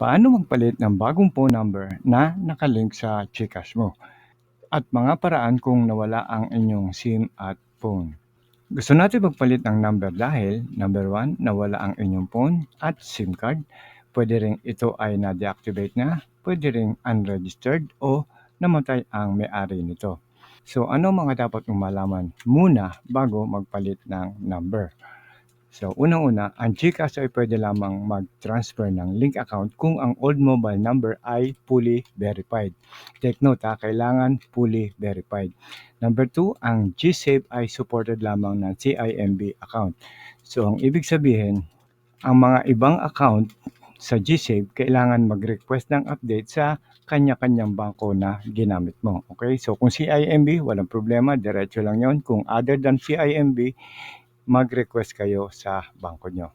Paano magpalit ng bagong phone number na nakalink sa GCash mo? At mga paraan kung nawala ang inyong SIM at phone. Gusto natin magpalit ng number dahil number 1, nawala ang inyong phone at SIM card. Pwede rin ito ay na-deactivate na, pwede rin unregistered o namatay ang may-ari nito. So ano mga dapat mong malaman muna bago magpalit ng number? So, unang-una, ang GCash ay pwede lamang mag-transfer ng link account kung ang old mobile number ay fully verified. Take note ha, kailangan fully verified. Number 2, ang GSave ay supported lamang ng CIMB account. So, ang ibig sabihin, ang mga ibang account sa GSave, kailangan mag-request ng update sa kanya-kanyang bangko na ginamit mo. Okay? So, kung CIMB, walang problema, diretso lang yon. Kung other than CIMB, mag-request kayo sa bangko nyo.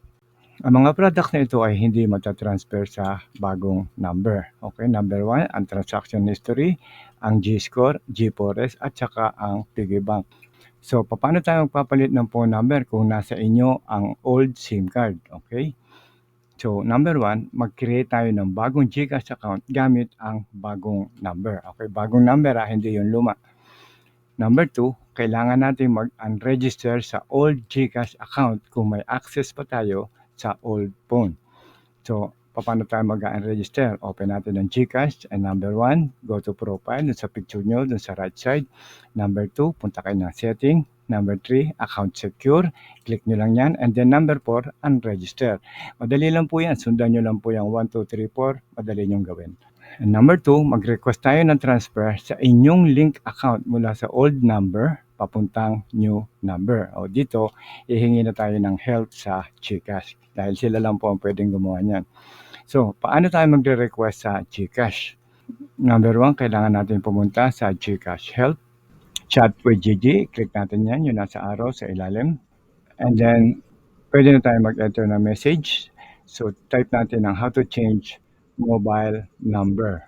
Ang mga product na ito ay hindi matatransfer sa bagong number. Okay, number one, ang transaction history, ang G-score, G4S, at saka ang piggy bank. So, paano tayo magpapalit ng phone number kung nasa inyo ang old SIM card? Okay? So, number one, mag-create tayo ng bagong GCash account gamit ang bagong number. Okay, bagong number ah, hindi yung luma. Number two, kailangan natin mag-unregister sa old GCash account kung may access pa tayo sa old phone. So, paano tayo mag-unregister? Open natin ang GCash and number one, go to profile dun sa picture nyo dun sa right side. Number two, punta kayo ng setting. Number three, account secure. Click nyo lang yan. And then number four, unregister. Madali lang po yan. Sundan nyo lang po yung 1, 2, 3, 4. Madali nyo gawin. And number two, mag-request tayo ng transfer sa inyong link account mula sa old number papuntang new number. O dito, ihingi na tayo ng help sa GCash dahil sila lang po ang pwedeng gumawa niyan. So, paano tayo magre-request sa GCash? Number one, kailangan natin pumunta sa GCash Help. Chat with GG, click natin yan, yung nasa arrow sa ilalim. And then, pwede na tayo mag-enter ng message. So, type natin ang how to change mobile number.